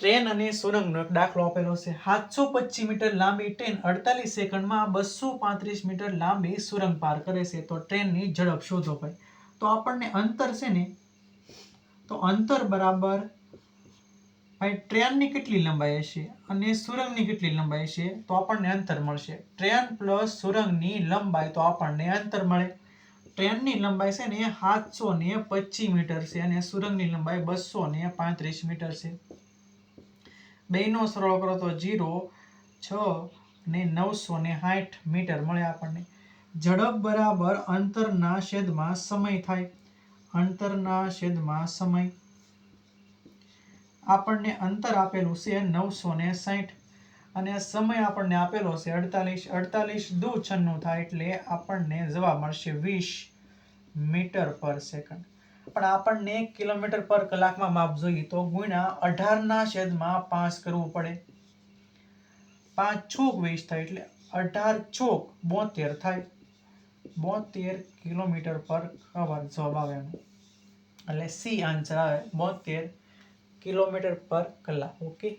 Train અને સુરંગનો દાખલો આપેલો છે. સાતસો પચીસ મીટર લાંબી ટ્રેન અડતાલીસ સેકન્ડમાં બસો પાંત્રીસ મીટર લાંબી સુરંગ પાર કરે છે. તો ટ્રેનની ઝડપ શોધો ભાઈ. તો આપણને અંતર છે ને, તો અંતર બરાબર ભાઈ ટ્રેનની કેટલી લંબાઈ હશે અને સુરંગની કેટલી લંબાઈ છે તો આપણને અંતર મળશે. ટ્રેન પ્લસ સુરંગની લંબાઈ તો આપણને અંતર મળે. ટ્રેનની લંબાઈ છે ને સાતસો ને પચીસ મીટર છે અને સુરંગની લંબાઈ બસો ને પાંત્રીસ મીટર છે. બેનો સરવાળો કરો તો જીરો, છ ને નવસો ને સાઠ મીટર મળે આપણને. ઝડપ બરાબર અંતરના છેદમાં સમય થાય. અંતરના છેદમાં સમય. આપણને અંતર આપેલું છે નવસો ને સાઠ અને સમય આપણને આપેલો છે અડતાલીસ. અડતાલીસ દુ છન્નું થાય એટલે આપણને જવાબ મળશે વીસ મીટર પર સેકન્ડ. પણ આપણને કિલોમીટર પર કલાકમાં માપ જોઈએ તો ગુણ્યા અઢારના છેદમાં પાંચ કરવું પડે. પાંચ છોક વીસ થાય એટલે અઢાર છોક બોતેર થાય. બોતેર કિલોમીટર પર અવર જવાબ આવે એનો. એટલે સી આન્સર આવે બોતેર કિલોમીટર પર કલાક. ઓકે?